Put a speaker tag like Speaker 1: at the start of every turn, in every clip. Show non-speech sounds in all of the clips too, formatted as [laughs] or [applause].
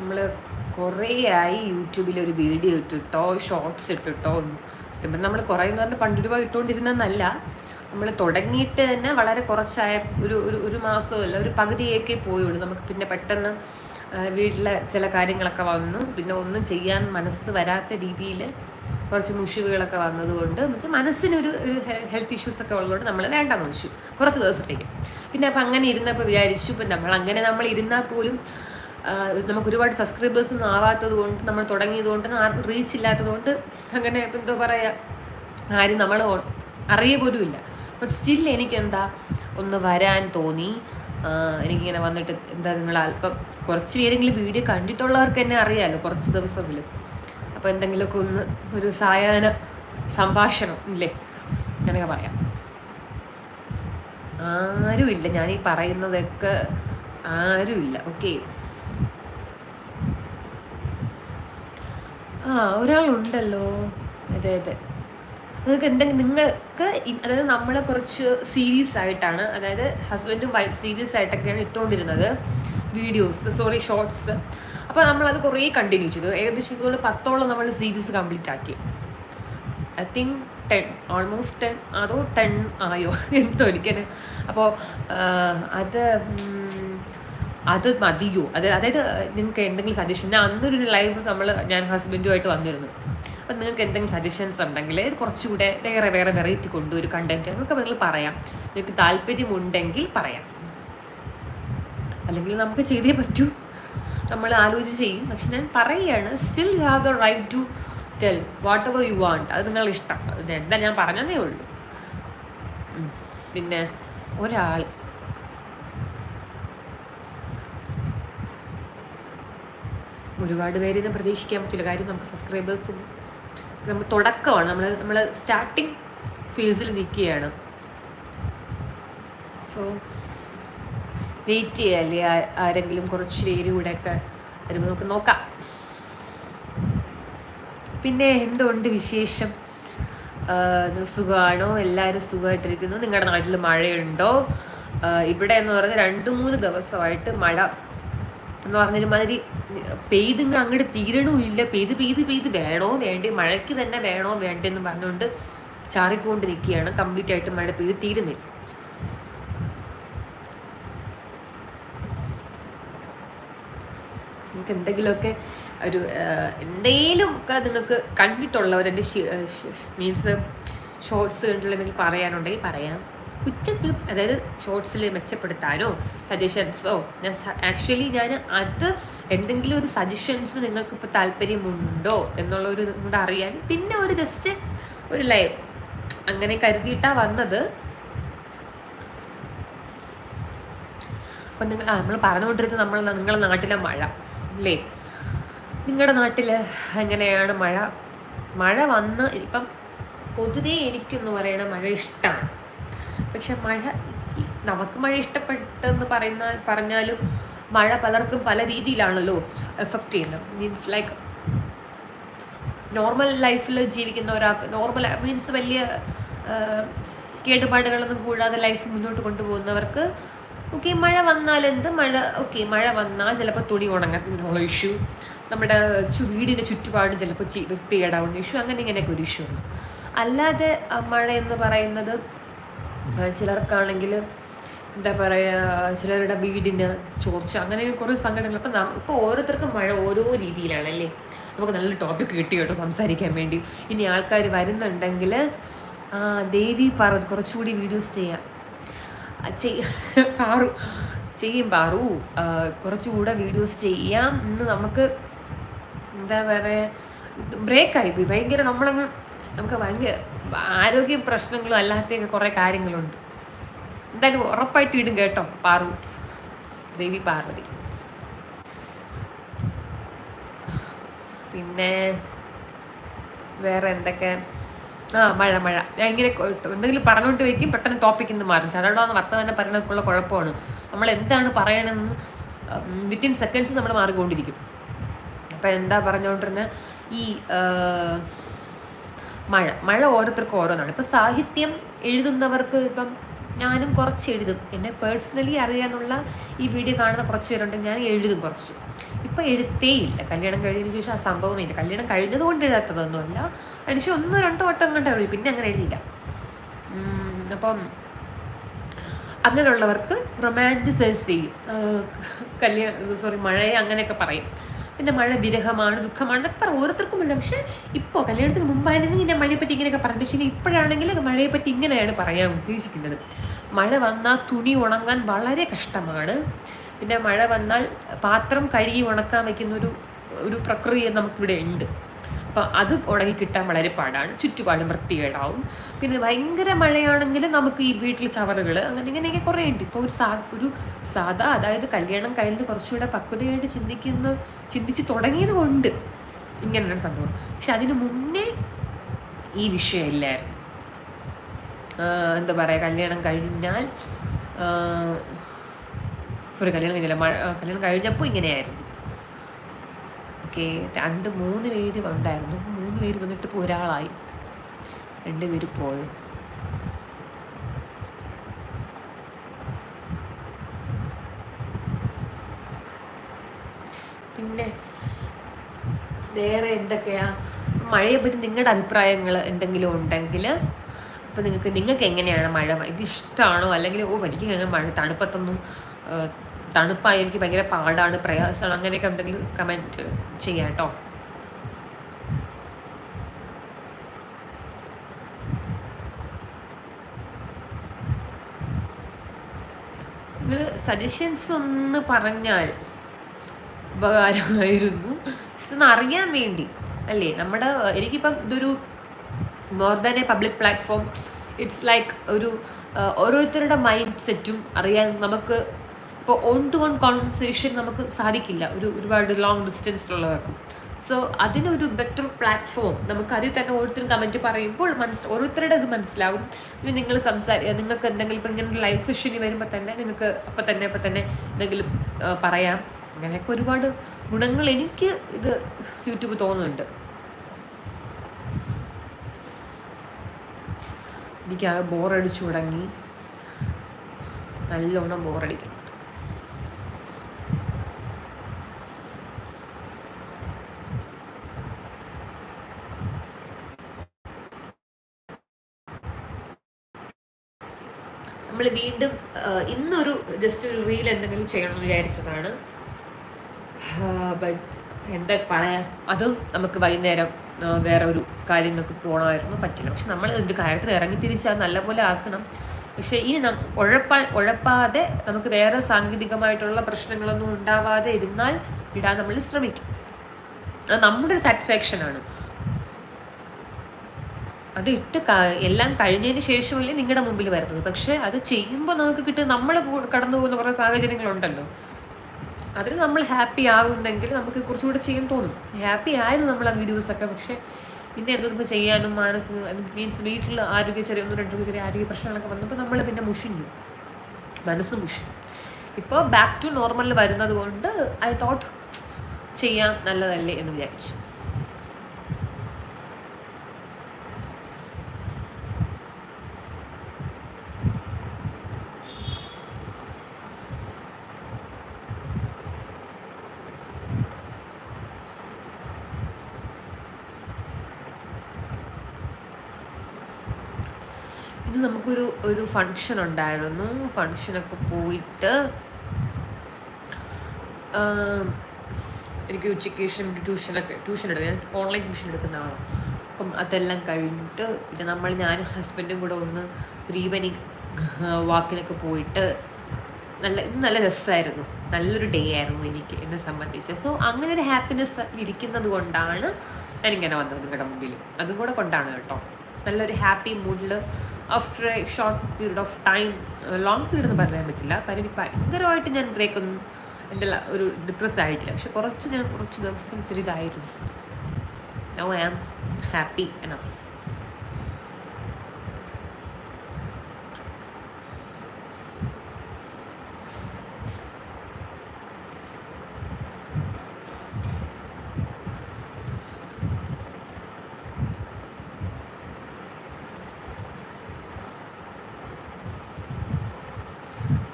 Speaker 1: നമ്മൾ കുറേ ആയി യൂട്യൂബിൽ ഒരു വീഡിയോ ഇട്ടിട്ടോ ഷോർട്സ് ഇട്ടിട്ടോ. ഇപ്പം നമ്മൾ കുറേ എന്ന് പറഞ്ഞാൽ പണ്ട് രൂപ ഇട്ടുകൊണ്ടിരുന്നതെന്നല്ല നമ്മൾ തുടങ്ങിയിട്ട് തന്നെ വളരെ കുറച്ചായ ഒരു ഒരു ഒരു മാസമോ അല്ല ഒരു പകുതിയൊക്കെ പോയുള്ളൂ. നമുക്ക് പിന്നെ പെട്ടെന്ന് വീട്ടിലെ ചില കാര്യങ്ങളൊക്കെ വന്നു. പിന്നെ ഒന്നും ചെയ്യാൻ മനസ്സ് വരാത്ത രീതിയിൽ കുറച്ച് മുഷിവുകളൊക്കെ വന്നതുകൊണ്ട് എന്നുവെച്ചാൽ മനസ്സിനൊരു ഒരു ഹെൽത്ത് ഇഷ്യൂസ് ഒക്കെ ഉള്ളതുകൊണ്ട് നമ്മൾ വേണ്ടെന്ന് വെച്ചു. കുറച്ച് ദിവസത്തേക്ക്. പിന്നെ അപ്പം അങ്ങനെ ഇരുന്നപ്പോൾ വിചാരിച്ചു ഇപ്പം നമ്മൾ അങ്ങനെ നമ്മൾ ഇരുന്നാൽ പോലും നമുക്ക് ഒരുപാട് സബ്സ്ക്രൈബേഴ്സ് ഒന്നും ആവാത്തത് കൊണ്ട് നമ്മൾ തുടങ്ങിയത് കൊണ്ട് ആർക്കും റീച്ച് ഇല്ലാത്തത് കൊണ്ട് അങ്ങനെ എന്തോ പറയാ. ആരും നമ്മൾ അറിയ പോലും ഇല്ല. ബട്ട് സ്റ്റിൽ എനിക്കെന്താ ഒന്ന് വരാൻ തോന്നി. എനിക്കിങ്ങനെ വന്നിട്ട് എന്താ നിങ്ങൾ അല്പം കുറച്ച് പേരെങ്കിലും വീഡിയോ കണ്ടിട്ടുള്ളവർക്ക് എന്നെ അറിയാമല്ലോ കുറച്ച് ദിവസമെങ്കിലും. അപ്പോൾ എന്തെങ്കിലുമൊക്കെ ഒന്ന് ഒരു സായാഹ്ന സംഭാഷണം ഇല്ലേ? അങ്ങനെയൊക്കെ പറയാം. ആരുമില്ല. ഞാൻ ഈ പറയുന്നതൊക്കെ ആരുമില്ല. ഓക്കെ ആ ഒരാളുണ്ടല്ലോ. അതെ അതെ. നിങ്ങൾക്ക് എന്തെങ്കിലും നിങ്ങൾക്ക് അതായത് നമ്മൾ കുറച്ച് സീരീസ് ആയിട്ടാണ് അതായത് ഹസ്ബൻഡും വൈഫ് സീരീസ് ആയിട്ടൊക്കെയാണ് ഇട്ടുകൊണ്ടിരുന്നത് വീഡിയോസ് സോറി ഷോർട്സ് അപ്പോൾ നമ്മളത് കുറേ കണ്ടിന്യൂ ചെയ്തു. ഏകദേശം ഇതുപോലെ പത്തോളം നമ്മൾ സീരീസ് കംപ്ലീറ്റ് ആക്കി. I think ten almost ten അതോ ടെൻ ആയോ? [laughs] എന്തോ എനിക്കത് അപ്പോൾ അത് അത് മതിയോ? അത് അതായത് നിങ്ങൾക്ക് എന്തെങ്കിലും സജഷൻ ഞാൻ അന്നൊരു ലൈവ് നമ്മൾ ഞാൻ ഹസ്ബൻഡുമായിട്ട് വന്നിരുന്നു. അപ്പം നിങ്ങൾക്ക് എന്തെങ്കിലും സജഷൻസ് ഉണ്ടെങ്കിൽ ഇത് കുറച്ചുകൂടെ വേറെ വേറെ വെറൈറ്റി കൊണ്ടുവരും കണ്ടന്റ് നിങ്ങൾക്ക് നിങ്ങൾ പറയാം. നിങ്ങൾക്ക് താല്പര്യമുണ്ടെങ്കിൽ പറയാം. അല്ലെങ്കിൽ നമുക്ക് ചെയ്തേ പറ്റൂ. നമ്മൾ ആലോചിച്ച് ചെയ്യും. പക്ഷെ ഞാൻ പറയുകയാണ് still you have the right to tell whatever you want അത് നിങ്ങളുടെ ഇഷ്ടം. എന്താ ഞാൻ പറഞ്ഞതേ ഉള്ളൂ. പിന്നെ ഒരാൾ ഒരുപാട് പേര് ഇന്ന് പ്രതീക്ഷിക്കാൻ പറ്റില്ല കാര്യം നമുക്ക് സബ്സ്ക്രൈബേഴ്സും നമ്മൾ തുടക്കമാണ്. നമ്മൾ നമ്മൾ സ്റ്റാർട്ടിങ് ഫേസിൽ നിൽക്കുകയാണ്. സോ വെയിറ്റ് ചെയ്യല്ലേ അല്ലേ? ആരെങ്കിലും കുറച്ച് പേര് കൂടെ ഒക്കെ വരുമ്പോൾ നമുക്ക് നോക്കാം. പിന്നെ എന്തുകൊണ്ട് വിശേഷം? സുഖമാണോ? എല്ലാവരും സുഖമായിട്ടിരിക്കുന്നു. നിങ്ങളുടെ നാട്ടിൽ മഴയുണ്ടോ? ഇവിടെ എന്ന് പറഞ്ഞാൽ രണ്ട് മൂന്ന് ദിവസമായിട്ട് മഴ എന്ന് പറഞ്ഞൊരുമാതിരി പെയ്തിങ്ങ് അങ്ങോട്ട് തീരണമില്ല. പെയ്ത് പെയ്ത് പെയ്ത് വേണോ വേണ്ടേ? മഴയ്ക്ക് തന്നെ വേണോ വേണ്ടെന്ന് പറഞ്ഞുകൊണ്ട് ചാറിക്കൊണ്ട് നിൽക്കുകയാണ്. കംപ്ലീറ്റ് ആയിട്ട് മഴ പെയ്ത് തീരുന്നില്ല. നിങ്ങൾക്ക് എന്തെങ്കിലുമൊക്കെ ഒരു എന്തെങ്കിലും ഒക്കെ നിങ്ങൾക്ക് കണ്ടിട്ടുള്ളവരെ മീൻസ് ഷോർട്സ് കണ്ടിട്ടുള്ള എന്തെങ്കിലും പറയാനുണ്ടെങ്കിൽ പറയാം. കുറ്റങ്ങൾ അതായത് ഷോർട്സിൽ മെച്ചപ്പെടുത്താനോ സജഷൻസോ ഞാൻ ആക്ച്വലി ഞാൻ അത് എന്തെങ്കിലും ഒരു സജഷൻസ് നിങ്ങൾക്ക് ഇപ്പോൾ താല്പര്യമുണ്ടോ എന്നുള്ളൊരു കൂടെ അറിയാൻ പിന്നെ ഒരു ജസ്റ്റ് ഒരു ലൈവ് അങ്ങനെ കരുതിയിട്ടാണ് വന്നത്. അപ്പം നിങ്ങൾ നമ്മൾ പറഞ്ഞുകൊണ്ടിരുന്നത് നമ്മൾ നിങ്ങളുടെ നാട്ടിലെ മഴ അല്ലേ? നിങ്ങളുടെ നാട്ടിൽ എങ്ങനെയാണ് മഴ? മഴ വന്ന് ഇപ്പം പൊതുവേ എനിക്കെന്ന് പറയണ മഴ ഇഷ്ടമാണ് പക്ഷെ മഴ നമുക്ക് മഴ ഇഷ്ടപ്പെട്ടെന്ന് പറയുന്ന പറഞ്ഞാലും മഴ പലർക്കും പല രീതിയിലാണല്ലോ എഫക്റ്റ് ചെയ്യുന്നത്. മീൻസ് ലൈക്ക് നോർമൽ ലൈഫിൽ ജീവിക്കുന്ന ഒരാൾക്ക് നോർമൽ മീൻസ് വലിയ കേടുപാടുകളൊന്നും കൂടാതെ ലൈഫ് മുന്നോട്ട് കൊണ്ടുപോകുന്നവർക്ക് ഓക്കെ മഴ വന്നാൽ എന്ത്? മഴ ഓക്കെ മഴ വന്നാൽ ചിലപ്പോൾ തുണി ഉണങ്ങാനുള്ള ഇഷ്യൂ നമ്മുടെ വീടിന്റെ ചുറ്റുപാട് ചിലപ്പോൾ പേടാവുന്ന ഇഷ്യൂ അങ്ങനെ ഇങ്ങനെയൊക്കെ ഒരു ഇഷ്യൂ ഉണ്ട്. അല്ലാതെ മഴ എന്ന് പറയുന്നത് ചിലർക്കാണെങ്കിൽ എന്താ പറയുക ചിലരുടെ വീടിന് ചോർച്ച അങ്ങനെ കുറേ സങ്കടങ്ങൾ. അപ്പം ഇപ്പോൾ ഓരോരുത്തർക്കും മഴ ഓരോ രീതിയിലാണല്ലേ? നമുക്ക് നല്ല ടോപ്പിക് കിട്ടി കേട്ടോ സംസാരിക്കാൻ വേണ്ടി. ഇനി ആൾക്കാർ വരുന്നുണ്ടെങ്കിൽ ആ ദേവി പാർവതി കുറച്ചുകൂടി വീഡിയോസ് ചെയ്യാം. പാറു ചെയ്യും പാറു. കുറച്ചുകൂടെ വീഡിയോസ് ചെയ്യാം. ഇന്ന് നമുക്ക് എന്താ പറയുക ബ്രേക്കായി പോയി. ഭയങ്കര നമ്മളങ്ങ് നമുക്ക് ഭയങ്കര ആരോഗ്യ പ്രശ്നങ്ങളും അല്ലാത്തൊക്കെ കുറേ കാര്യങ്ങളുണ്ട്. എന്തായാലും ഉറപ്പായിട്ട് ഇടും കേട്ടോ പാറു. ദേവി പാർവതി. പിന്നെ വേറെ എന്തൊക്കെ? ആ മഴ മഴ. ഞാൻ ഇങ്ങനെ എന്തെങ്കിലും പറഞ്ഞുകൊണ്ട് വയ്ക്കും പെട്ടെന്ന് ടോപ്പിക്കിൽ നിന്ന് മാറും. ചരടാന്ന് വർത്തമാനം പറയുന്നതിനുള്ള കുഴപ്പമാണ്. നമ്മൾ എന്താണ് പറയണമെന്ന് വിത്തിൻ സെക്കൻഡ്സ് നമ്മൾ മാറിക്കൊണ്ടിരിക്കും. അപ്പം എന്താ പറഞ്ഞുകൊണ്ടിരുന്ന? ഈ മഴ മഴ ഓരോരുത്തർക്കും ഓരോന്നാണ്. ഇപ്പം സാഹിത്യം എഴുതുന്നവർക്ക് ഇപ്പം ഞാനും കുറച്ച് എഴുതും. എന്നെ പേഴ്സണലി അറിയാനുള്ള ഈ വീഡിയോ കാണുന്ന കുറച്ച് പേരുണ്ട് ഞാൻ എഴുതും കുറച്ച്. ഇപ്പം എഴുത്തേ ഇല്ല. കല്യാണം കഴിഞ്ഞതിന് ശേഷം ആ സംഭവം ഇല്ല. കല്യാണം കഴിഞ്ഞത് കൊണ്ട് എഴുതാത്തതൊന്നുമല്ല അതിനുശേഷം ഒന്നോ രണ്ടോ വട്ടം കണ്ടേ എഴുതി പിന്നെ അങ്ങനെ എഴുതിയില്ല. അപ്പം അങ്ങനെയുള്ളവർക്ക് റൊമാന്റിസൈസ് ചെയ്യും. കല്യാണം സോറി മഴയെ അങ്ങനെയൊക്കെ പറയും. പിന്നെ മഴ വിരഹമാണ് ദുഃഖമാണ് എന്നൊക്കെ പറയും ഓരോരുത്തർക്കും ഉണ്ട് പക്ഷേ ഇപ്പോൾ കല്യാണത്തിന് മുമ്പായിരുന്നെങ്കിൽ ഇങ്ങനെ മഴയെപ്പറ്റി ഇങ്ങനെയൊക്കെ പറഞ്ഞു പക്ഷേ ഇപ്പോഴാണെങ്കിൽ മഴയെപ്പറ്റി ഇങ്ങനെയാണ് പറയാൻ ഉദ്ദേശിക്കുന്നത്. മഴ വന്നാൽ തുണി ഉണങ്ങാൻ വളരെ കഷ്ടമാണ്. പിന്നെ മഴ വന്നാൽ പാത്രം കഴുകി ഉണക്കാൻ വയ്ക്കുന്നൊരു ഒരു പ്രക്രിയ നമുക്കിവിടെ ഉണ്ട്. അപ്പം അത് ഉണങ്ങി കിട്ടാൻ വളരെ പാടാണ്. ചുറ്റുപാടും വൃത്തികേടാവും. പിന്നെ ഭയങ്കര മഴയാണെങ്കിൽ നമുക്ക് ഈ വീട്ടിൽ ചവറുകൾ അങ്ങനെ ഇങ്ങനെയൊക്കെ കുറേ ഉണ്ട്. ഇപ്പോൾ ഒരു സാ ഒരു സാധാ അതായത് കല്യാണം കഴിഞ്ഞ് കുറച്ചുകൂടെ പക്വതയായിട്ട് ചിന്തിക്കുന്ന ചിന്തിച്ച് തുടങ്ങിയത് കൊണ്ട് ഇങ്ങനെയാണ് സംഭവം. പക്ഷെ അതിന് മുന്നേ ഈ വിഷയമില്ലായിരുന്നു എന്താ പറയുക കല്യാണം കഴിഞ്ഞാൽ സോറി കല്യാണം കഴിഞ്ഞില്ല കല്യാണം കഴിഞ്ഞപ്പോൾ ഇങ്ങനെയായിരുന്നു. ഓക്കെ രണ്ട് മൂന്ന് പേര് ഉണ്ടായിരുന്നു മൂന്ന് പേര് വന്നിട്ട് ഇപ്പോൾ ഒരാളായി. രണ്ട് പേര് പോയി. പിന്നെ വേറെ എന്തൊക്കെയാ? മഴയെ പറ്റി നിങ്ങളുടെ അഭിപ്രായങ്ങൾ എന്തെങ്കിലും ഉണ്ടെങ്കിൽ അപ്പോൾ നിങ്ങൾക്ക് നിങ്ങൾക്ക് എങ്ങനെയാണ് മഴ? ഇത് ഇഷ്ടമാണോ അല്ലെങ്കിൽ ഓ എനിക്ക് മഴ തണുപ്പത്തൊന്നും തണുപ്പായി എനിക്ക് ഭയങ്കര പാടാണ് പ്രയാസമാണ്. അങ്ങനെയൊക്കെ ഉണ്ടെങ്കിൽ കമന്റ് ചെയ്യാം കേട്ടോ നിങ്ങൾ സജഷൻസ് ഒന്ന് പറഞ്ഞാൽ ഉപകാരമായിരുന്നു. ജസ്റ്റ് ഒന്ന് അറിയാൻ വേണ്ടി അല്ലേ? നമ്മുടെ എനിക്കിപ്പം ഇതൊരു more than a public platform it's like ഒരു ഓരോരുത്തരുടെ മൈൻഡ് സെറ്റും അറിയാൻ നമുക്ക് ഇപ്പോൾ ഓൺ ടു ഓൺ കോൺവെർസേഷൻ നമുക്ക് സാധിക്കില്ല. ഒരു ഒരുപാട് ലോങ് ഡിസ്റ്റൻസിലുള്ളവർക്കും സോ അതിനൊരു ബെറ്റർ പ്ലാറ്റ്ഫോം നമുക്ക് അതിൽ തന്നെ ഓരോരുത്തരും കമന്റ് പറയുമ്പോൾ മനസ്സ് ഓരോരുത്തരുടെ അത് മനസ്സിലാവും. പിന്നെ നിങ്ങൾ സംസാരിക്കുക നിങ്ങൾക്ക് എന്തെങ്കിലും ഇപ്പം ഇങ്ങനെ ലൈവ് സെഷനിൽ വരുമ്പോൾ തന്നെ നിങ്ങൾക്ക് അപ്പം തന്നെ അപ്പം തന്നെ എന്തെങ്കിലും പറയാം. അങ്ങനെയൊക്കെ ഒരുപാട് ഗുണങ്ങൾ എനിക്ക് ഇത് യൂട്യൂബ് തോന്നുന്നുണ്ട്. എനിക്ക് ആ ബോറടിച്ചു തുടങ്ങി. നല്ലോണം ബോറടിക്കും നമ്മൾ വീണ്ടും ഇന്നൊരു ജസ്റ്റ് ഒരു റീൽ എന്തെങ്കിലും ചെയ്യണമെന്ന് വിചാരിച്ചതാണ്. ബട്ട് എന്താ പറയാ അതും നമുക്ക് വൈകുന്നേരം വേറെ ഒരു കാര്യങ്ങൾക്ക് പോകണമായിരുന്നു പറ്റില്ല. പക്ഷെ നമ്മൾ ഒരു കാര്യത്തിൽ ഇറങ്ങി തിരിച്ചാൽ നല്ലപോലെ ആക്കണം. പക്ഷേ ഇനി നം ഉഴപ്പാ ഉഴപ്പാതെ നമുക്ക് വേറെ സാങ്കേതികമായിട്ടുള്ള പ്രശ്നങ്ങളൊന്നും ഉണ്ടാവാതെ ഇരുന്നാൽ ഇടാൻ നമ്മൾ ശ്രമിക്കും. അത് നമ്മുടെ സാറ്റിസ്ഫാക്ഷനാണ് അത് ഇട്ട് എല്ലാം കഴിഞ്ഞതിന് ശേഷമല്ലേ നിങ്ങളുടെ മുമ്പിൽ വരുന്നത്. പക്ഷേ അത് ചെയ്യുമ്പോൾ നമുക്ക് കിട്ടുന്ന നമ്മൾ കടന്നു പോകുന്ന കുറേ സാഹചര്യങ്ങളുണ്ടല്ലോ. അതിന് നമ്മൾ ഹാപ്പി ആകുന്നെങ്കിൽ നമുക്ക് കുറച്ചുകൂടെ ചെയ്യാൻ തോന്നും. ഹാപ്പി ആയിരുന്നു നമ്മൾ ആ വീഡിയോസൊക്കെ പക്ഷേ പിന്നെ എന്തോ നമുക്ക് ചെയ്യാനും മാനസിക മീൻസ് വീട്ടിൽ ആരോഗ്യ ചെറിയ ഒന്നും രണ്ടു ചെറിയ ആരോഗ്യ പ്രശ്നങ്ങളൊക്കെ വന്നപ്പോൾ നമ്മൾ പിന്നെ മുഷിഞ്ഞു. മനസ്സ് മുഷിഞ്ഞു. ഇപ്പോൾ ബാക്ക് ടു നോർമലിൽ വരുന്നത് കൊണ്ട് ഐ തോട്ട് ചെയ്യാം നല്ലതല്ലേ എന്ന് വിചാരിച്ചു ഇത് നമുക്കൊരു ഒരു ഫങ്ഷൻ ഉണ്ടായിരുന്നു. ഫങ്ഷനൊക്കെ പോയിട്ട് എനിക്ക് ഉച്ചയ്ക്ക് ശേഷം ട്യൂഷനൊക്കെ ട്യൂഷൻ എടുക്കും ഞാൻ ഓൺലൈൻ ട്യൂഷൻ എടുക്കുന്ന ആളാണ് അപ്പം അതെല്ലാം കഴിഞ്ഞിട്ട് പിന്നെ നമ്മൾ ഞാനും ഹസ്ബൻഡും കൂടെ ഒന്ന് ഒരു ഈവനിങ് വാക്കിനൊക്കെ പോയിട്ട് നല്ല നല്ല രസമായിരുന്നു നല്ലൊരു ഡേ ആയിരുന്നു എനിക്ക് എന്നെ സംബന്ധിച്ച്. സോ അങ്ങനെ ഒരു ഹാപ്പിനെസ് ഇരിക്കുന്നത് കൊണ്ടാണ് ഞാനിങ്ങനെ വന്നത് നിങ്ങളുടെ മുമ്പിൽ അതും കൂടെ കൊണ്ടാണ് കേട്ടോ. നല്ലൊരു happy മൂഡിൽ after a short period of time long period എന്ന് പറയാൻ പറ്റില്ല. കാര്യം എനിക്ക് ഭയങ്കരമായിട്ട് ഞാൻ ബ്രേക്ക് ഒന്നും എന്റെ ഒരു ഡിപ്രസ് ആയിട്ടില്ല. പക്ഷെ കുറച്ച് ഞാൻ കുറച്ച് ദിവസം ഒത്തിരി ഇതായിരുന്നു. Now I am happy enough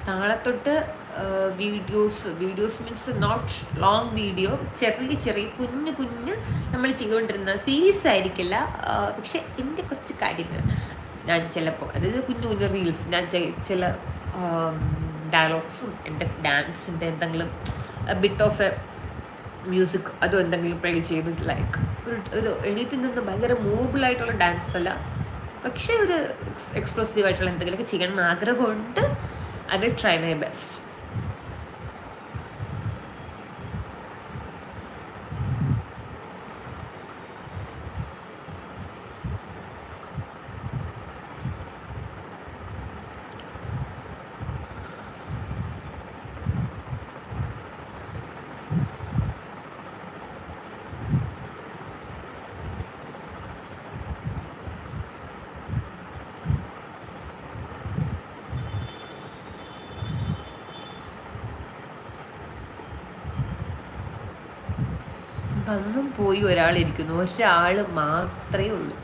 Speaker 1: നാളെ തൊട്ട് videos videos means not long video ചെറിയ ചെറിയ കുഞ്ഞു കുഞ്ഞ് നമ്മൾ ചെയ്തുകൊണ്ടിരുന്ന സീരീസ് ആയിരിക്കില്ല. പക്ഷെ എന്റെ കുറച്ച് കാര്യങ്ങൾ ഞാൻ ചിലപ്പോൾ അതായത് കുഞ്ഞു കുഞ്ഞു റീൽസ് ഞാൻ ചില ഡയലോഗ്സും എന്റെ ഡാൻസിന്റെ എന്തെങ്കിലും ബിറ്റ് ഓഫ് എ മ്യൂസിക് അതും എന്തെങ്കിലും പ്ലേ ചെയ്ത് ലൈക്ക് ഒരു ഒരു എണീറ്റിൽ നിന്ന് ഭയങ്കര മൂവബിളായിട്ടുള്ള ഡാൻസ് അല്ല. പക്ഷേ ഒരു എക്സ്പ്രസീവ് ആയിട്ടുള്ള എന്തെങ്കിലുമൊക്കെ ചെയ്യണം എന്ന് ആഗ്രഹമുണ്ട്. ഐ വിൽ ട്രൈ മൈ വന്നും പോയി ഒരാളിരിക്കുന്നു ഒരാൾ മാത്രമേ ഉള്ളൂ.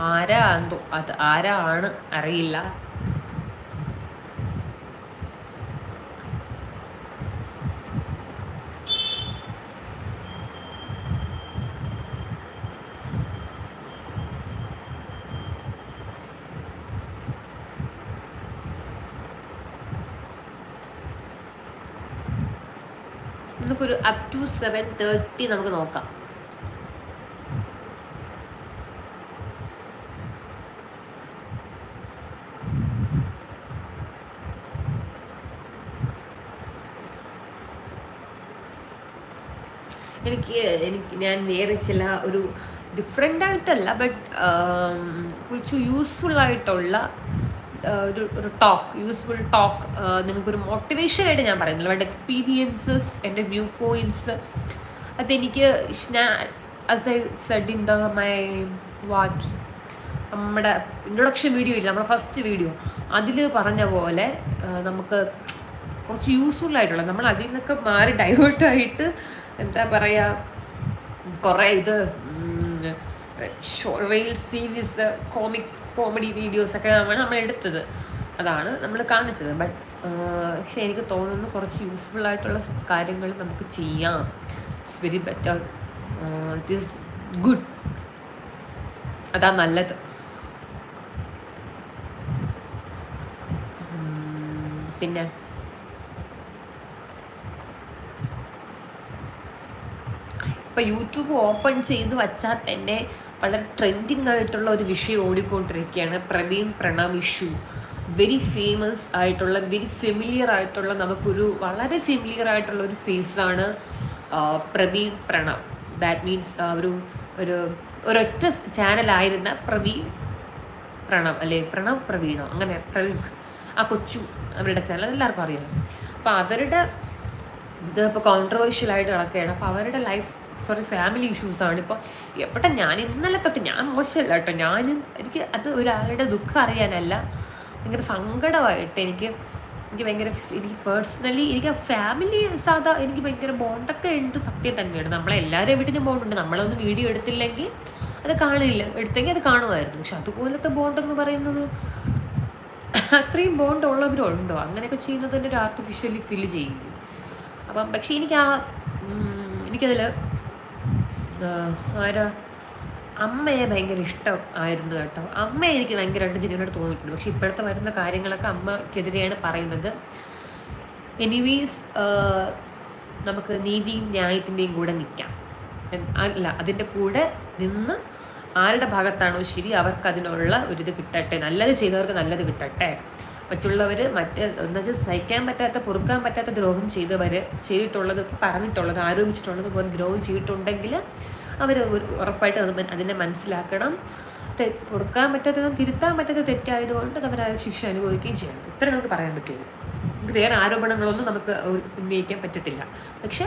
Speaker 1: ആരാ എന്തോ അത് ആരാണ് അറിയില്ല. നമുക്കൊരു അപ് ടു സെവൻ തേർട്ടി നമുക്ക് നോക്കാം. എനിക്ക് എനിക്ക് ഞാൻ വേറെ ചില ഒരു ഡിഫറെന്റ് ആയിട്ടല്ല ബട്ട് കുറച്ച് യൂസ്ഫുൾ ആയിട്ടുള്ള ഒരു ഒരു ടോക്ക് യൂസ്ഫുൾ ടോക്ക് നിങ്ങൾക്കൊരു മോട്ടിവേഷൻ ആയിട്ട് ഞാൻ പറയുന്നില്ല ബട്ട് എക്സ്പീരിയൻസസ് എന്റെ വ്യൂ പോയിന്റ്സ് അതെനിക്ക് ഞാൻ as I said in the my what നമ്മുടെ ഇൻട്രൊഡക്ഷൻ വീഡിയോ ഇല്ല നമ്മുടെ ഫസ്റ്റ് വീഡിയോ അതിൽ പറഞ്ഞ പോലെ നമുക്ക് കുറച്ച് യൂസ്ഫുൾ ആയിട്ടുള്ള നമ്മൾ അതിൽ നിന്നൊക്കെ മാറി ഡൈവേർട്ടായിട്ട് എന്താ പറയുക കുറേ ഇത് റീൽ സീരീസ് കോമിക് കോമഡി വീഡിയോസൊക്കെ നമ്മൾ നമ്മൾ എടുത്തത്. അതാണ് നമ്മൾ കാണിച്ചത്. ബട്ട് പക്ഷേ എനിക്ക് തോന്നുന്നു കുറച്ച് യൂസ്ഫുൾ ആയിട്ടുള്ള കാര്യങ്ങൾ നമുക്ക് ചെയ്യാം. It's very better it is good അതാ നല്ലത്. പിന്നെ? ഇപ്പം യൂട്യൂബ് ഓപ്പൺ ചെയ്ത് വച്ചാൽ തന്നെ വളരെ ട്രെൻഡിങ് ആയിട്ടുള്ള ഒരു വിഷയം ഓടിക്കൊണ്ടിരിക്കുകയാണ് Praveen Pranav issue. Very famous ആയിട്ടുള്ള വെരി ഫെമിലിയർ ആയിട്ടുള്ള നമുക്കൊരു വളരെ ഫെമിലിയർ ആയിട്ടുള്ള ഒരു ഫേസാണ് പ്രവീൺ പ്രണവ്. ദാറ്റ് മീൻസ് ഒരു ഒരു ഒരൊറ്റ ചാനലായിരുന്ന പ്രവീൺ പ്രണവ് അല്ലെ? പ്രണവ് പ്രവീണോ? അങ്ങനെ പ്രവീൺ ആ കൊച്ചു അവരുടെ ചാനൽ എല്ലാവർക്കും അറിയാം. അപ്പോൾ അവരുടെ ഇത് ഇപ്പോൾ കോൺട്രവേഴ്ഷ്യലായിട്ട് നടക്കുകയാണ്. അപ്പോൾ അവരുടെ ലൈഫ് സോറി ഫാമിലി ഇഷ്യൂസാണ് ഇപ്പോൾ എവിടെ ഞാൻ ഇന്നലെ തൊട്ട് ഞാൻ മോശമല്ല കേട്ടോ. ഞാൻ എനിക്ക് അത് ഒരാളുടെ ദുഃഖം അറിയാനല്ല. ഭയങ്കര സങ്കടമായിട്ട് എനിക്ക് എനിക്ക് ഭയങ്കര എനിക്ക് പേഴ്സണലി എനിക്ക് ഫാമിലി സാധാ എനിക്ക് ഭയങ്കര ബോണ്ടൊക്കെ ഉണ്ട് സത്യം തന്നെയാണ്. നമ്മളെല്ലാവരും വീട്ടിലും ബോണ്ടുണ്ട് നമ്മളൊന്നും വീഡിയോ എടുത്തില്ലെങ്കിൽ അത് കാണില്ല. എടുത്തെങ്കിൽ അത് കാണുമായിരുന്നു. പക്ഷെ അതുപോലത്തെ ബോണ്ടെന്ന് പറയുന്നത് അത്രയും ബോണ്ട് ഉള്ളവരുണ്ടോ? അങ്ങനെയൊക്കെ ചെയ്യുന്നത് തന്നെ ഒരു ആർട്ടിഫിഷ്യലി ഫീൽ ചെയ്യും. അപ്പം പക്ഷേ എനിക്ക് ആ എനിക്കതിൽ ആരാ? അമ്മയെ ഭയങ്കര ഇഷ്ടം ആയിരുന്നു കേട്ടോ. അമ്മ എനിക്ക് ഭയങ്കരമായിട്ട് ജനുവിനോട് തോന്നിയിട്ടുണ്ട്. പക്ഷെ ഇപ്പോഴത്തെ വരുന്ന കാര്യങ്ങളൊക്കെ അമ്മക്കെതിരെയാണ് പറയുന്നത്. എനിവീസ് നമുക്ക് നീതിയും ന്യായത്തിന്റെയും കൂടെ നിൽക്കാം. അല്ല അതിന്റെ കൂടെ നിന്ന് ആരുടെ ഭാഗത്താണോ ശരി അവർക്ക് അതിനുള്ള ഒരിത് കിട്ടട്ടെ. നല്ലത് ചെയ്തവർക്ക് നല്ലത് കിട്ടട്ടെ. മറ്റുള്ളവർ മറ്റ് എന്നത് സഹിക്കാൻ പറ്റാത്ത പൊറുക്കാൻ പറ്റാത്ത ദ്രോഹം ചെയ്തവർ ചെയ്തിട്ടുള്ളത് പറഞ്ഞിട്ടുള്ളത് ആരോപിച്ചിട്ടുള്ളത് പോലെ ദ്രോഹം ചെയ്തിട്ടുണ്ടെങ്കിൽ അവർ ഉറപ്പായിട്ട് അത് അതിനെ മനസ്സിലാക്കണം. പൊറുക്കാൻ പറ്റാത്തതും തിരുത്താൻ പറ്റാത്ത തെറ്റായതുകൊണ്ട് അവർ ആ ശിക്ഷ അനുഭവിക്കുകയും ചെയ്യണം ഇത്ര നമുക്ക് പറയാൻ പറ്റുള്ളൂ. നമുക്ക് വേറെ ആരോപണങ്ങളൊന്നും നമുക്ക് ഉന്നയിക്കാൻ പറ്റത്തില്ല. പക്ഷെ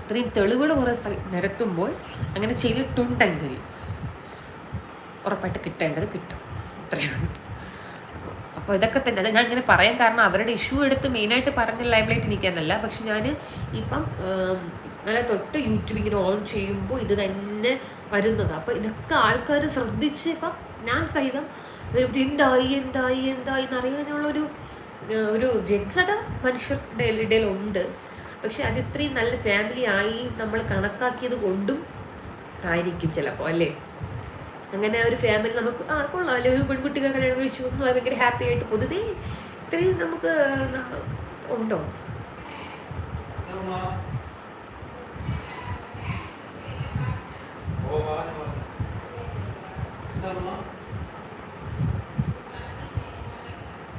Speaker 1: ഇത്രയും തെളിവുകൾ കുറേ നിരത്തുമ്പോൾ അങ്ങനെ ചെയ്തിട്ടുണ്ടെങ്കിൽ ഉറപ്പായിട്ട് കിട്ടേണ്ടത് കിട്ടും. ഇത്രയാണ് അപ്പോൾ ഇതൊക്കെ തന്നെ. അത് ഞാൻ ഇങ്ങനെ പറയാൻ കാരണം അവരുടെ ഇഷ്യൂ എടുത്ത് മെയിനായിട്ട് പറഞ്ഞ ലൈബിലായിട്ട് നിൽക്കാനല്ല പക്ഷെ ഞാൻ ഇപ്പം ഇങ്ങനെ തൊട്ട് യൂട്യൂബ് ഇങ്ങനെ ഓൺ ചെയ്യുമ്പോൾ ഇത് തന്നെ വരുന്നത്. അപ്പോൾ ഇതൊക്കെ ആൾക്കാർ ശ്രദ്ധിച്ച് ഇപ്പം ഞാൻ സഹിതം എന്തായി എന്തായി എന്തായി എന്നറിയാനുള്ളൊരു ഒരു വ്യഗ്രത മനുഷ്യരുടെ ഇടയിലുണ്ട് പക്ഷെ അത് ഇത്രയും നല്ല ഫാമിലി ആയി നമ്മൾ കണക്കാക്കിയത് കൊണ്ടും ആയിരിക്കും ചിലപ്പോൾ അല്ലേ? അങ്ങനെ ഒരു ഫാമിലി നമുക്ക് ആ കൊള്ളാമല്ലേ ഒരു പെൺകുട്ടികൾ കല്യാണം കഴിച്ചു ഭയങ്കര ഹാപ്പി ആയിട്ട് പൊതുവേ ഇത്രയും നമുക്ക് ഉണ്ടോ?
Speaker 2: എന്താ ഓ പറഞ്ഞു പറഞ്ഞു എന്താ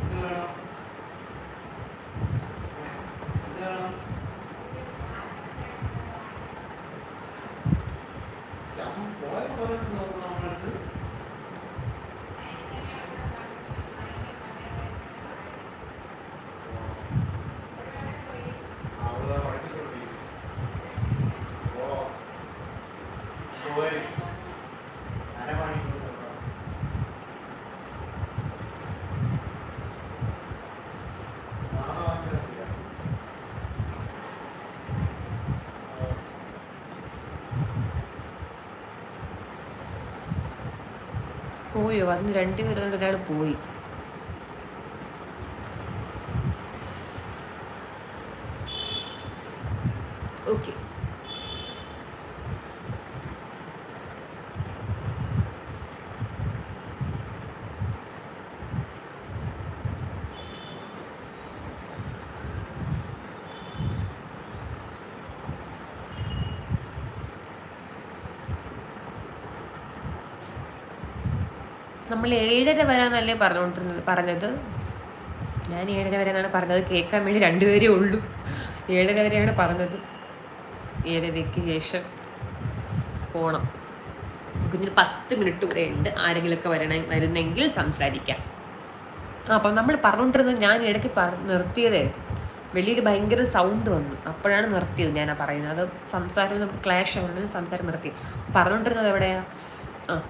Speaker 2: എന്താ വേണം എന്താ വേണം ഞാൻ പോയ പോരത്ത് നോക്കണം നമ്മളടുത്ത് അവിടെ പഠിപ്പിച്ചോണ്ടിരിക്കും ഓ പോയി അരമണിക്കൂർ നാളെ വാങ്ങിയതില്ല
Speaker 1: പോയോ. അന്ന് രണ്ടുപേരും ഒരാൾ പോയി. ഓക്കെ. നമ്മൾ ഏഴര വരാന്നല്ലേ പറഞ്ഞുകൊണ്ടിരുന്നത് പറഞ്ഞത്? ഞാൻ ഏഴര വരെ എന്നാണ് പറഞ്ഞത്. കേൾക്കാൻ വേണ്ടി രണ്ടുപേരേ ഉള്ളൂ. ഏഴര വരെയാണ് പറഞ്ഞത്. ഏഴരയ്ക്ക് ശേഷം പോണം. കുഞ്ഞിന് പത്ത് മിനിറ്റ് വരെ ഉണ്ട്. ആരെങ്കിലുമൊക്കെ വരണ വരുന്നെങ്കിൽ സംസാരിക്കാം. അപ്പം നമ്മൾ പറഞ്ഞുകൊണ്ടിരുന്നത് ഞാൻ ഇടയ്ക്ക് പറ നിർത്തിയതേ. വെളിയിൽ ഭയങ്കര സൗണ്ട് വന്നു. അപ്പോഴാണ് നിർത്തിയത് ഞാനാ പറയുന്നത്. അത് സംസാരം നമുക്ക് ക്ലാഷ് ആവുന്നത് സംസാരം നിർത്തി. പറഞ്ഞുകൊണ്ടിരുന്നത് എവിടെയാണ് ആ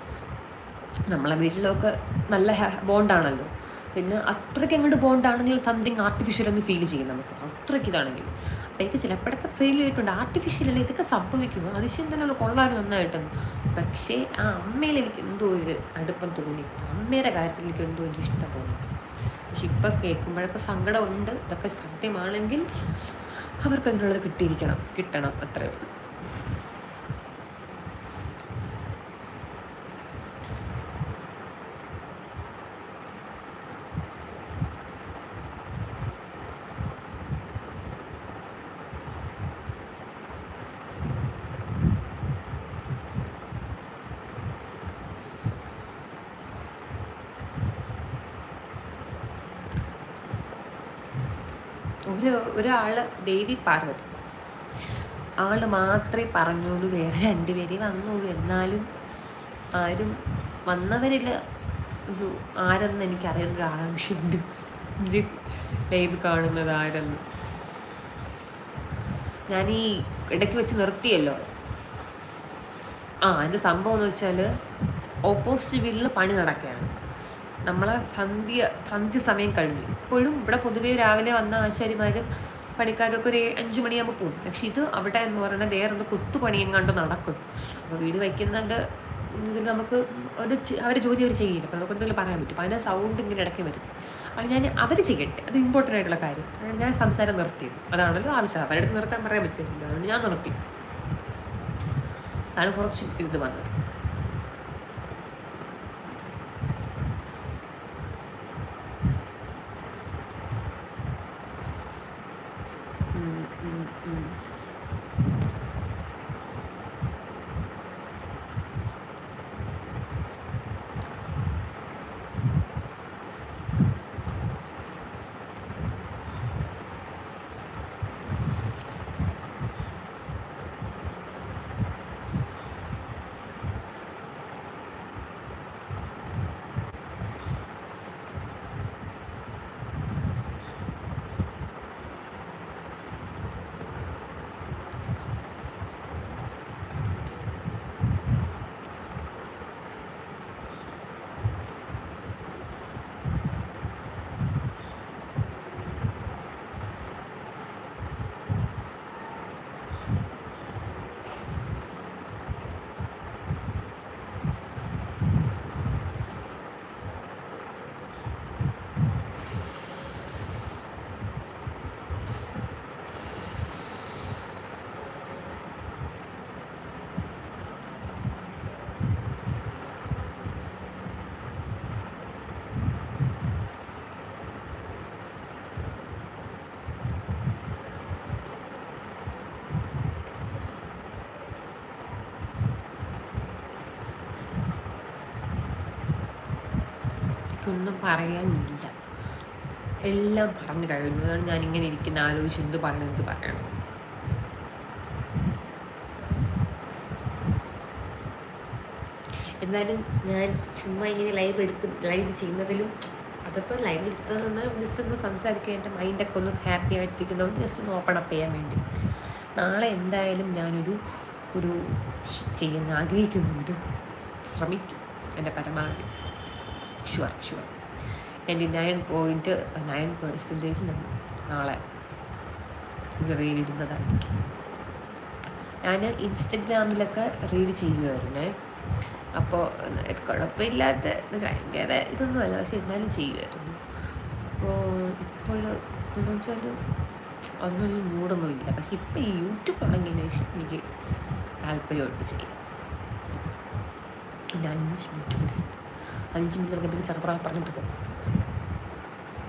Speaker 1: നമ്മളെ വീട്ടിലൊക്കെ നല്ല ബോണ്ടാണല്ലോ. പിന്നെ അത്രയ്ക്ക് അങ്ങോട്ട് ബോണ്ടാണെങ്കിൽ സംതിങ് ആർട്ടിഫിഷ്യൽ എന്ന് ഫീൽ ചെയ്യും നമുക്ക്. അത്രയ്ക്ക് ഇതാണെങ്കിൽ. അപ്പം എനിക്ക് ചിലപ്പോഴൊക്കെ ഫീൽ ചെയ്തിട്ടുണ്ട്. ആർട്ടിഫിഷ്യൽ അല്ലേ? ഇതൊക്കെ സംഭവിക്കുമോ? അതിശയം തന്നെയുള്ള കൊള്ളാൻ നന്നായിട്ടെന്ന്. പക്ഷേ ആ അമ്മയിൽ എനിക്ക് എന്തോ ഒരു അടുപ്പം തോന്നി. അമ്മയുടെ കാര്യത്തിൽ എനിക്ക് എന്തോ ഒരു ഇഷ്ടം തോന്നി. പക്ഷെ ഇപ്പം കേൾക്കുമ്പോഴൊക്കെ സങ്കടമുണ്ട്. ഇതൊക്കെ സത്യമാണെങ്കിൽ അവർക്ക് അതിനുള്ളത് കിട്ടിയിരിക്കണം. കിട്ടണം. അത്രയേ ഉള്ളൂ. ഒരു ഒരാൾ ദേവി പാർവതി. ആൾ മാത്രമേ പറഞ്ഞോളൂ വേറെ രണ്ടുപേരെ വന്നുള്ളൂ എന്നാലും ആരും വന്നവരിൽ ഒരു ആരെന്ന് എനിക്കറിയുന്ന ഒരു ആകാംക്ഷയുണ്ട്. ഇത് ലൈവ് കാണുന്നത് ആരെന്ന്. ഞാൻ ഈ ഇടയ്ക്ക് വെച്ച് നിർത്തിയല്ലോ. ആ അതിന്റെ സംഭവം എന്ന് വെച്ചാൽ ഓപ്പോസിറ്റ് വീട്ടിൽ പണി നടക്കുകയാണ്. നമ്മളെ സന്ധ്യ സന്ധ്യ സമയം കഴിഞ്ഞു. ഇപ്പോഴും ഇവിടെ പൊതുവേ രാവിലെ വന്ന ആശാരിമാരും പണിക്കാരൊക്കെ ഒരു അഞ്ച് മണിയാകുമ്പോൾ പോകും പക്ഷെ ഇത് അവിടെ എന്ന് പറയുന്നത് വേറെ ഒന്ന് കുത്തുപണിയും കണ്ട് നടക്കും. അപ്പോൾ വീട് വയ്ക്കുന്നതിന്റെ ഇതിൽ നമുക്ക് ഒരു അവരെ ജോലി അവർ ചെയ്യില്ല. അപ്പോൾ നമുക്ക് എന്തെങ്കിലും പറയാൻ പറ്റും. അപ്പോൾ അതിന്റെ സൗണ്ട് ഇങ്ങനെ ഇടയ്ക്ക് വരും. അപ്പോൾ ഞാൻ അവർ ചെയ്യട്ടെ. അത് ഇമ്പോർട്ടന്റ് ആയിട്ടുള്ള കാര്യം. ഞാൻ സംസാരം നിർത്തിയത്. അതാണല്ലോ ആവശ്യം. അവരുടെ അടുത്ത് നിർത്താൻ പറയാൻ പറ്റില്ല. അതുകൊണ്ട് ഞാൻ നിർത്തി. അതാണ് കുറച്ച് ഇത് വന്നത്. എനിക്കൊന്നും പറയാനില്ല. എല്ലാം പറഞ്ഞു കഴിഞ്ഞു. അതാണ് ഞാൻ ഇങ്ങനെ ഇരിക്കുന്ന ആലോചിച്ച് എന്ത് പറയണം എന്ത് പറയണം. എന്നാലും ഞാൻ ചുമ്മാ ഇങ്ങനെ ലൈവ് എടുത്ത് ലൈവ് ചെയ്യുന്നതിലും അതിപ്പോൾ ലൈവ് എടുത്തതെന്ന് ജസ്റ്റ് ഒന്ന് സംസാരിക്കാൻ എന്റെ മൈൻഡൊക്കെ ഒന്ന് ഹാപ്പി ആയിട്ടിരിക്കുന്നതുകൊണ്ട് ജസ്റ്റ് ഒന്ന് ഓപ്പൺ അപ്പ് ചെയ്യാൻ വേണ്ടി. നാളെ എന്തായാലും ഞാനൊരു ഒരു ചെയ്യുന്ന ആഗ്രഹിക്കുന്നുണ്ട് ശ്രമിക്കും എന്റെ പരമാവധി. ഷുവർ ഷുവർ എന്റെ നയൻ പോയിന്റ് നയൻ പെർസെന്റേജ് നാളെ ഇവിടെ റീൽ ഇടുന്നതായിരിക്കും ഞാൻ ഇൻസ്റ്റഗ്രാമിലൊക്കെ റീൽ ചെയ്യുമായിരുന്നേ അപ്പോൾ കുഴപ്പമില്ലാത്ത ഭയങ്കര ഇതൊന്നും ഇതൊന്നുമല്ല പക്ഷെ എന്നാലും ചെയ്യുമായിരുന്നു അപ്പോൾ ഇപ്പോൾ എന്ന് വെച്ചാൽ അതിനൊരു മൂടൊന്നും ഇല്ല. പക്ഷെ ഇപ്പം ഈ യൂട്യൂബ് തുടങ്ങിയതിന് എനിക്ക് താല്പര്യമുണ്ട് ചെയ്യാം പിന്നെ അഞ്ച് മിനിറ്റ് കൂടെ അഞ്ച് മിനിറ്റ് നമുക്ക് എന്തെങ്കിലും ചെറുപ്രാ പറഞ്ഞിട്ട്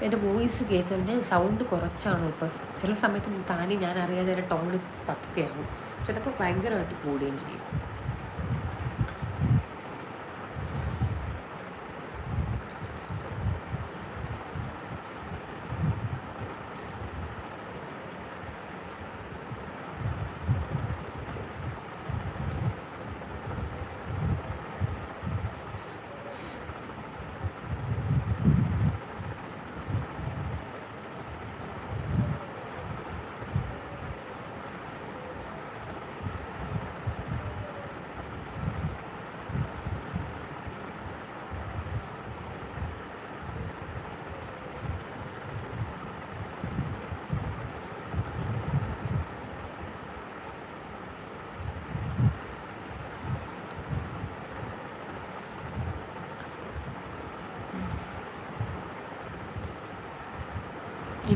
Speaker 1: എന്റെ വോയിസ് കേൾക്കുന്നതിന്റെ സൗണ്ട് കുറച്ചാണ് ഇപ്പോൾ ചില സമയത്ത് താനേ ഞാൻ അറിയാതെ എന്റെ പതുക്കെയാവും. ചിലപ്പോൾ ഭയങ്കരമായിട്ട് കൂടുകയും ചെയ്യും.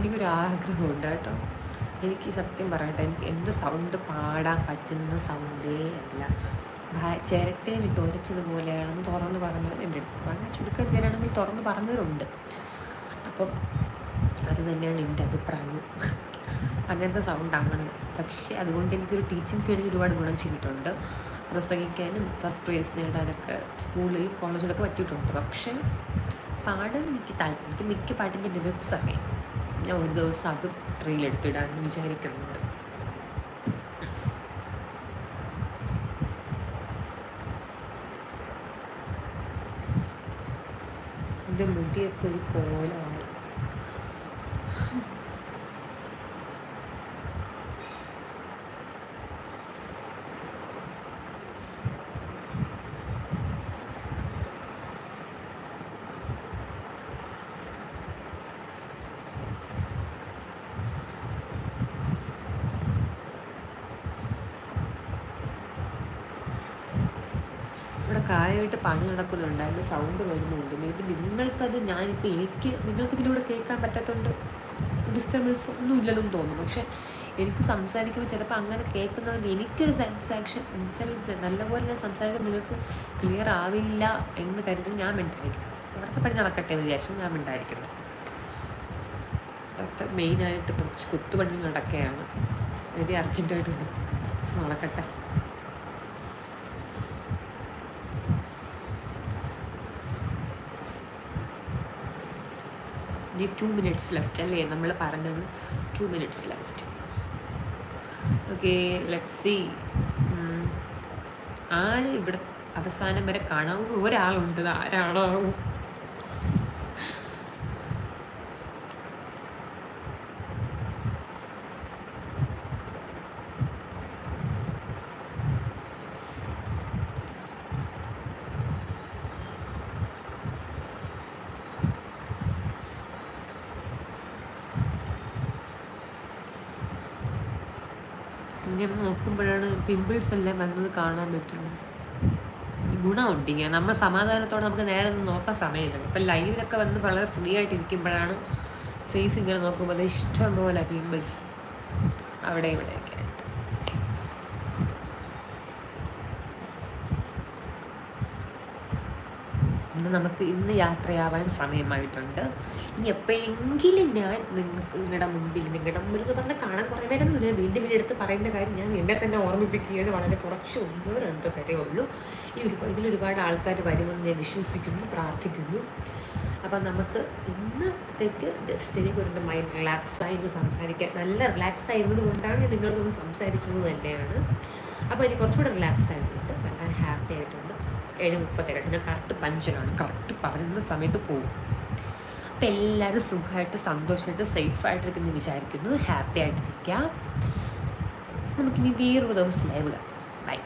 Speaker 1: എനിക്കൊരു ആഗ്രഹമുണ്ട് കേട്ടോ. എനിക്ക് സത്യം പറയട്ടെ എനിക്ക് എന്റെ സൗണ്ട് പാടാൻ പറ്റുന്ന സൗണ്ടേ അല്ല. ചിരട്ടയിലിട്ട് ഉരച്ചതുപോലെയാണെന്ന് തുറന്ന് പറഞ്ഞവർ എന്റെ അടുത്ത് വളരെ ചുരുക്കം പേരാണെങ്കിൽ തുറന്ന് പറഞ്ഞവരുണ്ട്. അപ്പം അത് തന്നെയാണ് എന്റെ അഭിപ്രായം. അങ്ങനത്തെ സൗണ്ടാണ് പക്ഷേ അതുകൊണ്ട് എനിക്കൊരു ടീച്ചിങ് ഫീൽഡിൽ ഒരുപാട് ഗുണം ചെയ്തിട്ടുണ്ട്. പ്രസംഗിക്കാനും ഫസ്റ്റ് പ്രൈസ് നേടാനൊക്കെ സ്കൂളിൽ കോളേജിലൊക്കെ പറ്റിയിട്ടുണ്ട്. പക്ഷേ പാടാൻ എനിക്ക് താല്പര്യം മിക്ക പാട്ടിന്റെ ലിറിക്സ് അറിയാം. ഞാൻ ഒരു ദിവസം അത് റീലെടുത്തിടാമെന്ന് വിചാരിക്കുന്നുണ്ട്. എന്റെ മുടിയൊക്കെ ഒരു കോലമാണ് ഇവിടെ കാര്യമായിട്ട് പണി നടക്കുന്നുണ്ട്. അതിന്റെ സൗണ്ട് വരുന്നുണ്ട്. മേ ബി നിങ്ങൾക്കത് ഞാനിപ്പോൾ എനിക്ക് നിങ്ങൾക്ക് ഇതിലൂടെ കേൾക്കാൻ പറ്റാത്തതുകൊണ്ട് ഡിസ്റ്റർബൻസ് ഒന്നും ഇല്ലല്ലോ എന്ന് തോന്നുന്നു. പക്ഷേ എനിക്ക് സംസാരിക്കുമ്പോൾ ചിലപ്പോൾ അങ്ങനെ കേൾക്കുന്നതിൽ എനിക്കൊരു സാറ്റിസ്ഫാക്ഷൻ ചില നല്ലപോലെ ഞാൻ സംസാരിക്കുമ്പോൾ നിങ്ങൾക്ക് ക്ലിയർ ആവില്ല എന്ന് കരുതി ഞാൻ മിണ്ടായിരിക്കും. അവിടുത്തെ പണി നടക്കട്ടെ എന്ന് വിചാരിച്ചു ഞാൻ മിണ്ടായിരിക്കുന്നു. അവിടുത്തെ മെയിനായിട്ട് കുറച്ച് കുത്തുപണി നടക്കുകയാണ്. വെരി അർജന്റായിട്ടുണ്ട് നടക്കട്ടെ. ഇനി ടു മിനിറ്റ്സ് ലെഫ്റ്റ് അല്ലേ? നമ്മൾ പറഞ്ഞത് two minutes left okay let see ആര് ഇവിടെ അവസാനം വരെ കാണാവുന്ന ഒരാളുണ്ട്. ഇത് ആരാണോ ഇങ്ങനെ നോക്കുമ്പോഴാണ് പിമ്പിൾസ് എല്ലാം വന്നത് കാണാൻ പറ്റുള്ളൂ ഗുണമുണ്ട് ഇങ്ങനെ നമ്മൾ സമാധാനത്തോടെ നമുക്ക് നേരെ ഒന്ന് നോക്കാൻ സമയമില്ല. ഇപ്പം ലൈവിലൊക്കെ വന്ന് വളരെ ഫ്രീ ആയിട്ട് ഇരിക്കുമ്പോഴാണ് ഫേസ് ഇങ്ങനെ നോക്കുമ്പോൾ ഇഷ്ടം പോലെ പിമ്പിൾസ്. അവിടെ ഇവിടെയൊക്കെ. ഇന്ന് നമുക്ക് ഇന്ന് യാത്രയാവാൻ സമയമായിട്ടുണ്ട്. ഇനി എപ്പോഴെങ്കിലും ഞാൻ നിങ്ങൾക്ക് നിങ്ങളുടെ മുമ്പിൽ നിങ്ങളുടെ മുമ്പിൽ എന്ന് പറഞ്ഞാൽ കാണാൻ കുറേ നേരം ഞാൻ വീണ്ടും വീണ്ടും എടുത്ത് പറയേണ്ട കാര്യം ഞാൻ എന്നെ തന്നെ ഓർമ്മിപ്പിക്കുകയാണ്. വളരെ കുറച്ച് ഒന്നോ രണ്ടോ പേരേ ഉള്ളൂ. ഈ ഒരു ഇതിലൊരുപാട് ആൾക്കാർ വരുമെന്ന് ഞാൻ വിശ്വസിക്കുന്നു പ്രാർത്ഥിക്കുന്നു. അപ്പം നമുക്ക് ഇന്നത്തേക്ക് ജസ്റ്റ് എനിക്ക് ഒരു മൈൻഡ് റിലാക്സായി ഇന്ന് സംസാരിക്കാൻ നല്ല റിലാക്സ് ആയിരുന്നത് കൊണ്ടാണ് ഞാൻ നിങ്ങളോടൊന്ന് സംസാരിച്ചത് തന്നെയാണ്. അപ്പോൾ എനിക്ക് കുറച്ചുകൂടെ റിലാക്സ് ആയിട്ടുണ്ട് ഏഴ് മുപ്പത്തേഴ് ഞാൻ കറക്റ്റ് പഞ്ചറാണ് കറക്റ്റ് പറയുന്ന സമയത്ത് പോകും അപ്പം എല്ലാവരും സുഖമായിട്ട് സന്തോഷമായിട്ട് സേഫായിട്ടിരിക്കുന്നു വിചാരിക്കുന്നു. ഹാപ്പി ആയിട്ടിരിക്കാം. നമുക്കിനി വേറൊരു ദിവസം ലൈവ് കാണാം. ബൈ